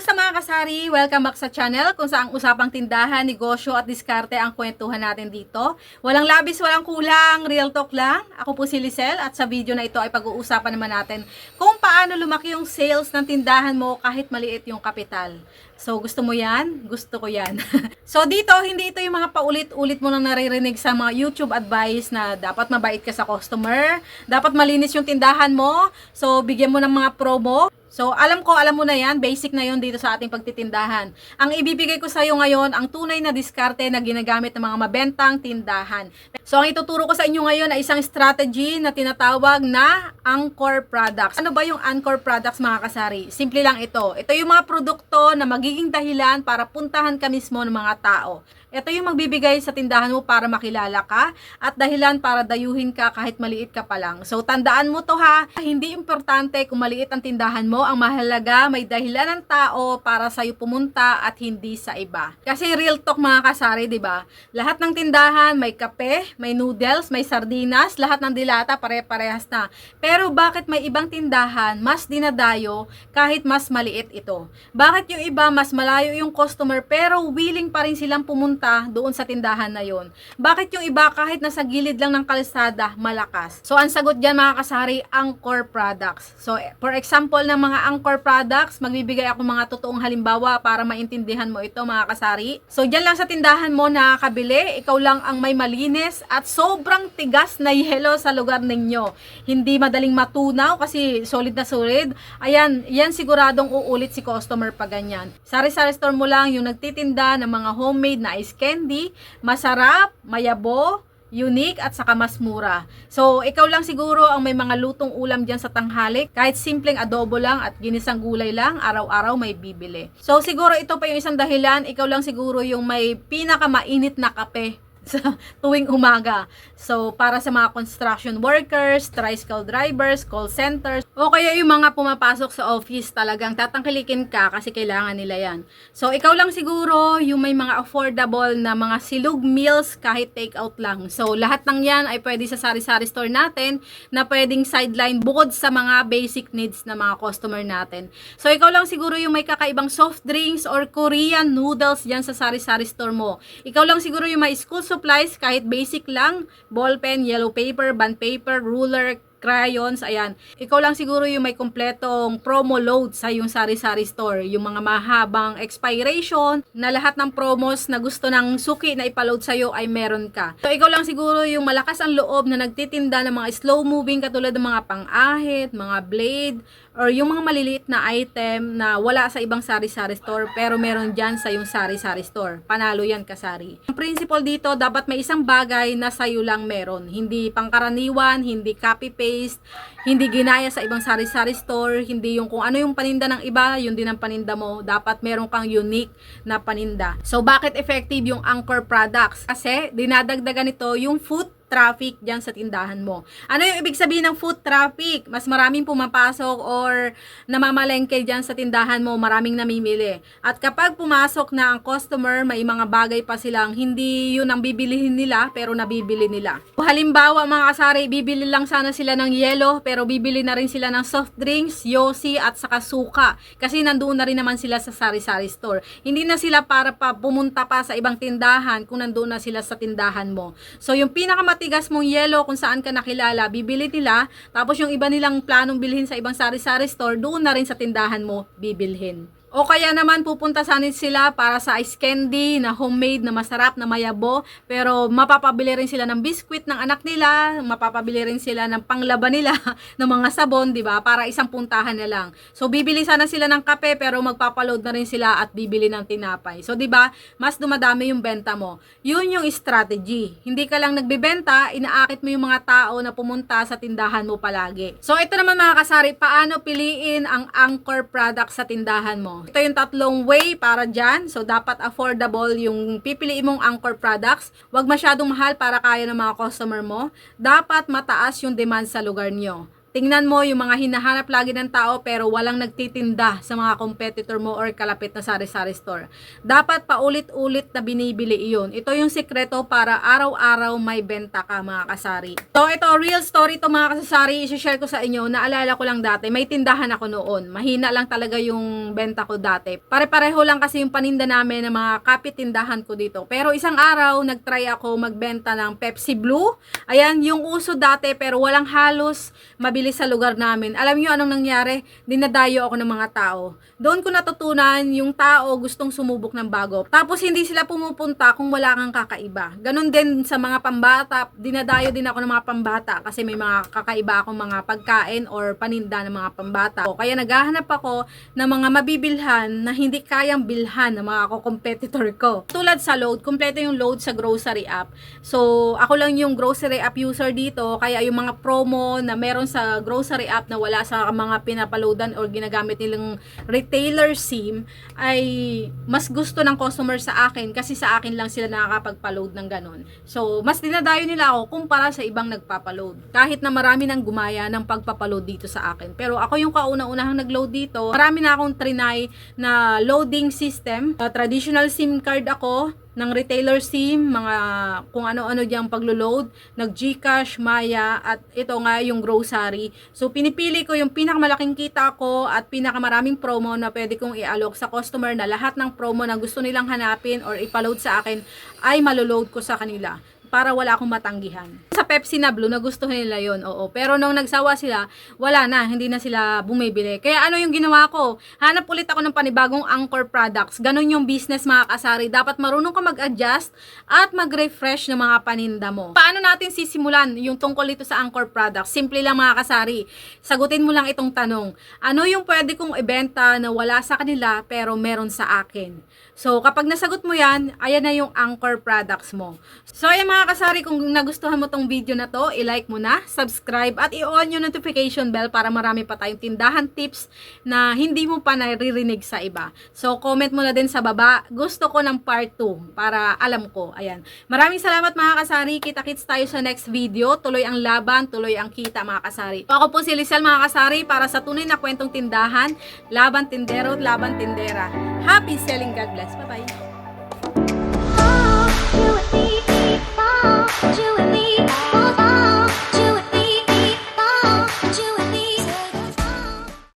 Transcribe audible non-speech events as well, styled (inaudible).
Kumusta mga kasari? Welcome back sa channel kung saan usapang tindahan, negosyo at diskarte ang kwentuhan natin dito. Walang labis, walang kulang, real talk lang. Ako po si Lisel at sa video na ito ay pag-uusapan naman natin kung paano lumaki yung sales ng tindahan mo kahit maliit yung kapital. So, gusto mo yan? Gusto ko yan. (laughs) so, dito, hindi ito yung mga paulit-ulit mo nang naririnig sa mga YouTube advice na dapat mabait ka sa customer, dapat malinis yung tindahan mo, so bigyan mo ng mga promo, So, alam ko, alam mo na yan, basic na yon dito sa ating pagtitindahan. Ang ibibigay ko sa iyo ngayon, ang tunay na diskarte na ginagamit ng mga mabentang tindahan. So, ang ituturo ko sa inyo ngayon ay isang strategy na tinatawag na Anchor Products. Ano ba yung Anchor Products mga kasari? Simple lang ito. Ito yung mga produkto na magiging dahilan para puntahan ka mismo ng mga tao. Ito yung magbibigay sa tindahan mo para makilala ka at dahilan para dayuhin ka kahit maliit ka pa lang. So, tandaan mo to ha, hindi importante kung maliit ang tindahan mo, ang mahalaga may dahilan ng tao para sa'yo pumunta at hindi sa iba. Kasi real talk mga kasari, di ba? Lahat ng tindahan may kape, may noodles, may sardinas, lahat ng dilata pare-parehas na. Pero bakit may ibang tindahan mas dinadayo kahit mas maliit ito? Bakit yung iba mas malayo yung customer pero willing pa rin silang pumunta doon sa tindahan na yon? Bakit yung iba kahit nasa gilid lang ng kalsada malakas? So ang sagot diyan mga kasari, Anchor Products. So for example ng mga Anchor Products, magbibigay ako mga totoong halimbawa para maintindihan mo ito mga kasari. So diyan lang sa tindahan mo nakakabili, ikaw lang ang may malinis at sobrang tigas na yelo sa lugar ninyo. Hindi madaling matunaw kasi solid na solid. Ayan, yan siguradong uulit si customer pag ganyan. Sari-sari store mo lang yung nagtitinda ng mga homemade na ice candy, masarap, mayabo, unique at saka mas mura. So, ikaw lang siguro ang may mga lutong ulam dyan sa tanghali. Kahit simpleng adobo lang at ginisang gulay lang, araw-araw may bibili. So, siguro ito pa yung isang dahilan. Ikaw lang siguro yung may pinakamainit na kape sa tuwing umaga. So, para sa mga construction workers, tricycle drivers, call centers, o kaya yung mga pumapasok sa office talagang tatangkilikin ka kasi kailangan nila yan. So, ikaw lang siguro yung may mga affordable na mga silog meals kahit take out lang. So, lahat ng yan ay pwede sa sari-sari store natin na pwedeng sideline bukod sa mga basic needs ng mga customer natin. So, ikaw lang siguro yung may kakaibang soft drinks or Korean noodles dyan sa sari-sari store mo. Ikaw lang siguro yung may school supplies, kahit basic lang, ballpen, yellow paper, bond paper, ruler, crayons, ayan. Ikaw lang siguro yung may kompletong promo load sa yung sari-sari store. Yung mga mahabang expiration na lahat ng promos na gusto ng suki na ipaload sa'yo ay meron ka. So, ikaw lang siguro yung malakas ang loob na nagtitinda ng mga slow moving katulad ng mga pang-ahit, mga blade, or yung mga maliliit na item na wala sa ibang sari-sari store pero meron dyan sa yung sari-sari store. Panalo yan kasari. Ang principle dito, dapat may isang bagay na sa'yo lang meron. Hindi pangkaraniwan, hindi copy-paste, hindi ginaya sa ibang sari-sari store, hindi yung kung ano yung paninda ng iba, yun din ang paninda mo. Dapat meron kang unique na paninda. So, bakit effective yung Anchor products? Kasi, dinadagdagan nito yung food traffic dyan sa tindahan mo. Ano yung ibig sabihin ng foot traffic? Mas maraming pumapasok or namamalengke dyan sa tindahan mo, maraming namimili. At kapag pumasok na ang customer, may mga bagay pa silang hindi yun ang bibilihin nila, pero nabibili nila. Halimbawa mga kasari, bibili lang sana sila ng yelo, pero bibili na rin sila ng soft drinks, yosi, at saka suka. Kasi nandoon na rin naman sila sa sari-sari store. Hindi na sila para pa pumunta pa sa ibang tindahan kung nandoon na sila sa tindahan mo. So yung pinakamatigas mong yelo kung saan ka nakilala, bibili nila. Tapos yung iba nilang planong bilhin sa ibang sari-sari store, doon na rin sa tindahan mo bibilhin. O kaya naman pupunta sanit sila para sa ice candy na homemade na masarap na mayabo pero mapapabili rin sila ng biskwit ng anak nila, mapapabili rin sila ng panglaban nila (laughs) ng mga sabon, 'di ba? Para isang puntahan na lang. So bibili sana sila ng kape pero magpapaload na rin sila at bibili ng tinapay. So 'di ba? Mas dumadami yung benta mo. 'Yun yung strategy. Hindi ka lang nagbebenta, inaakit mo yung mga tao na pumunta sa tindahan mo palagi. So ito naman mga kasari, paano piliin ang anchor product sa tindahan mo? Ito yung tatlong way para dyan. So, dapat affordable yung pipiliin mong anchor products. Huwag masyadong mahal para kaya ng mga customer mo. Dapat mataas yung demand sa lugar nyo. Tingnan mo yung mga hinahanap lagi ng tao pero walang nagtitinda sa mga competitor mo or kalapit na sari-sari store. Dapat paulit-ulit na binibili iyon. Ito yung sikreto para araw-araw may benta ka mga kasari. So ito, real story to mga kasari. I-share ko sa inyo. Naalala ko lang dati, may tindahan ako noon. Mahina lang talaga yung benta ko dati. Pare-pareho lang kasi yung paninda namin ng mga kapit tindahan ko dito. Pero isang araw, nagtry ako magbenta ng Pepsi Blue. Ayan, yung uso dati pero walang halos mabilis sa lugar namin. Alam niyo anong nangyari? Dinadayo ako ng mga tao. Doon ko natutunan yung tao gustong sumubok ng bago. Tapos hindi sila pumupunta kung wala kang kakaiba. Ganon din sa mga pambata. Dinadayo din ako ng mga pambata kasi may mga kakaiba akong mga pagkain or paninda ng mga pambata. Kaya naghahanap ako ng mga mabibilhan na hindi kayang bilhan ng mga competitor ko. Tulad sa load, kumpleto yung load sa grocery app. So, ako lang yung grocery app user dito, kaya yung mga promo na meron sa grocery app na wala sa mga pinapaloadan or ginagamit nilang retailer SIM ay mas gusto ng customer sa akin kasi sa akin lang sila nakakapagpa-load ng ganun. So, mas dinadayo nila ako kumpara sa ibang nagpapaload. Kahit na marami nang gumaya ng pagpapaload dito sa akin. Pero ako yung kauna-unahang nag-load dito. Marami na akong trinay na loading system. Uh, traditional SIM card ako ng retailer SIM, mga kung ano-ano diyang paglo-load, nag Gcash, Maya, at ito nga yung grocery. So, pinipili ko yung pinakamalaking kita ko at pinakamaraming promo na pwede kong i-alok sa customer na lahat ng promo na gusto nilang hanapin or ipaload sa akin ay maloload ko sa kanila para wala akong matanggihan. Sa Pepsi na Blue, nagustuhan nila yon oo. Pero nung nagsawa sila, wala na, hindi na sila bumibili. Kaya ano yung ginawa ko? Hanap ulit ako ng panibagong Anchor products. Ganon yung business mga kasari. Dapat marunong ka mag-adjust at mag-refresh ng mga paninda mo. Paano natin sisimulan yung tungkol dito sa Anchor products? Simple lang mga kasari. Sagutin mo lang itong tanong. Ano yung pwede kong ibenta na wala sa kanila pero meron sa akin? So, kapag nasagot mo yan, ayan na yung Anchor products mo. So, ayan mga kasari, kung nagustuhan mo tong video na to, i-like mo na, subscribe, at i-on yung notification bell para marami pa tayong tindahan tips na hindi mo pa naririnig sa iba. So, comment mo na din sa baba. Gusto ko ng part 2 para alam ko. Ayan. Maraming salamat mga kasari. Kita-kits tayo sa next video. Tuloy ang laban, tuloy ang kita mga kasari. Ako po si Lisel mga kasari para sa tunay na kwentong tindahan, laban tindero, laban tindera. Happy selling. God bless. Bye-bye. you